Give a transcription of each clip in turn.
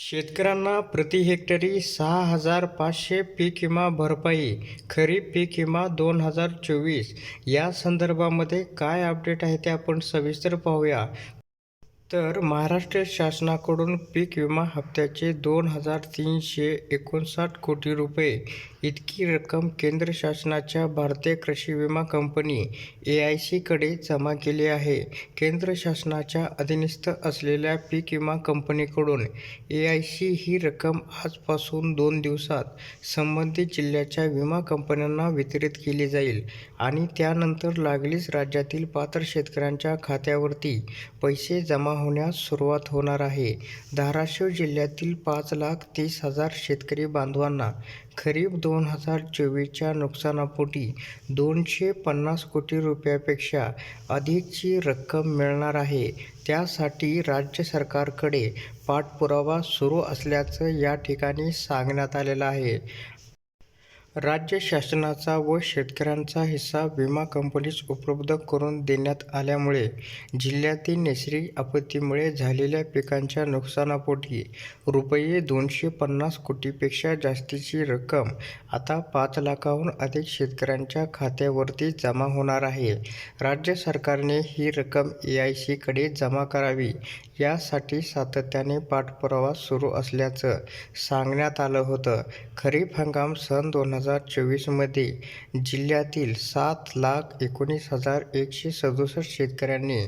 शेतकऱ्यांना प्रति हेक्टरी सहा हजार पाचशे पीक विमा भरपाई खरीप पीक विमा दोन हजार चोवीस. या संदर्भामध्ये काय अपडेट आहे ते आपण सविस्तर पाहूया. तर महाराष्ट्र शासनाकडून पीक विमा हप्त्याचे दोन हजार तीनशे एकोणसाठ कोटी रुपये इतकी रक्कम केंद्र शासनाच्या भारतीय कृषी विमा कंपनी ए आय सीकडे जमा केली आहे. केंद्र शासनाच्या अधीनस्थ असलेल्या पीक विमा कंपनीकडून ए आय सी ही रक्कम आजपासून दोन दिवसात संबंधित जिल्ह्याच्या विमा कंपन्यांना वितरित केली जाईल आणि त्यानंतर लागलीच राज्यातील पात्र शेतकऱ्यांच्या खात्यावरती पैसे जमा होण्यास सुरुवात होणार आहे. धाराशिव जिल्ह्यातील पाच लाख तीस हजार शेतकरी बांधवांना खरीप दोन हजार चोवीसच्या नुकसानापोटी दोनशे पन्नास कोटी रुपयापेक्षा अधिकची रक्कम मिळणार आहे. त्यासाठी राज्य सरकारकडे पाठपुरावा सुरू असल्याचं या ठिकाणी सांगण्यात आलेलं आहे. राज्य शासनाचा व शेतकऱ्यांचा हिस्सा विमा कंपनीस उपलब्ध करून देण्यात आल्यामुळे जिल्ह्यातील नैसर्गिक आपत्तीमुळे झालेल्या पिकांच्या नुकसानापोटी रुपये दोनशे पन्नास कोटीपेक्षा जास्तीची रक्कम आता पाच लाखाहून अधिक शेतकऱ्यांच्या खात्यावरती जमा होणार आहे. राज्य सरकारने ही रक्कम ए आय सीकडे जमा करावी यासाठी सातत्याने पाठपुरावा सुरू असल्याचं सांगण्यात आलं होतं. खरीप हंगाम सन दोन हजार चोवीसमध्ये जिल्ह्यातील सात लाख एकोणीस हजार एकशे सदुसष्ट शेतकऱ्यांनी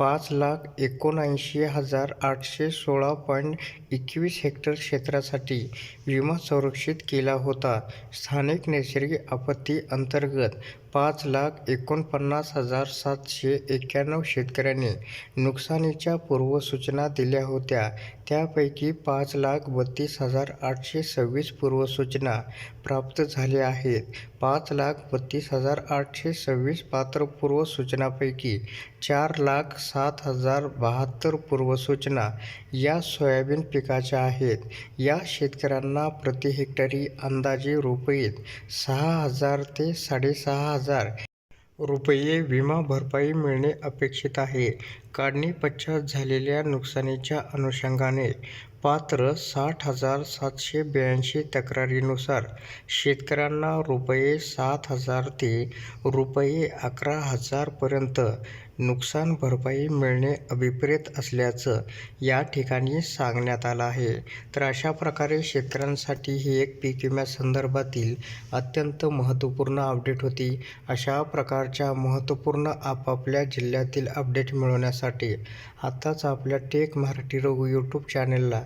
पाच लाख एकोणऐंशी हजार आठशे सोळा पॉईंट एकवीस हेक्टर क्षेत्रासाठी विमा संरक्षित केला होता. स्थानिक नैसर्गिक आपत्ती अंतर्गत पाच लाख एकोणपन्नास हजार सातशे एक्क्याण्णव शेतकऱ्यांनी नुकसानीच्या पूर्वसूचना दिल्या होत्या. त्यापैकी पाच लाख बत्तीस हजार आठशे सव्वीस पूर्वसूचना प्राप्त झाल्या आहेत. पाच लाख बत्तीस हजार आठशे सव्वीस पात्र पूर्वसूचनापैकी चार लाख सात हजार बहात्तर पूर्वसूचना या सोयाबीन पिकाच्या आहेत. या शेतकऱ्यांना प्रति हेक्टरी अंदाजे रुपये सहा हजार ते साडेसहा हजार रुपये विमा भरपाई मिळणे अपेक्षित आहे. काढणीपश्चात झालेल्या नुकसानीच्या अनुषंगाने पात्र साठ हजार सातशे ब्याऐंशी तक्रारीनुसार शेतकऱ्यांना रुपये सात हजार ते रुपये अकरा हजारपर्यंत नुकसान भरपाई मिळणे अभिप्रेत असल्याचं या ठिकाणी सांगण्यात आलं आहे. तर अशा प्रकारे शेतकऱ्यांसाठी ही एक पीक विम्यासंदर्भातील अत्यंत महत्त्वपूर्ण अपडेट होती. अशा प्रकारच्या महत्त्वपूर्ण आपापल्या जिल्ह्यातील अपडेट मिळवण्यासाठी आत्ताच आपल्या टेक मराठी रघु यूट्यूब चॅनलला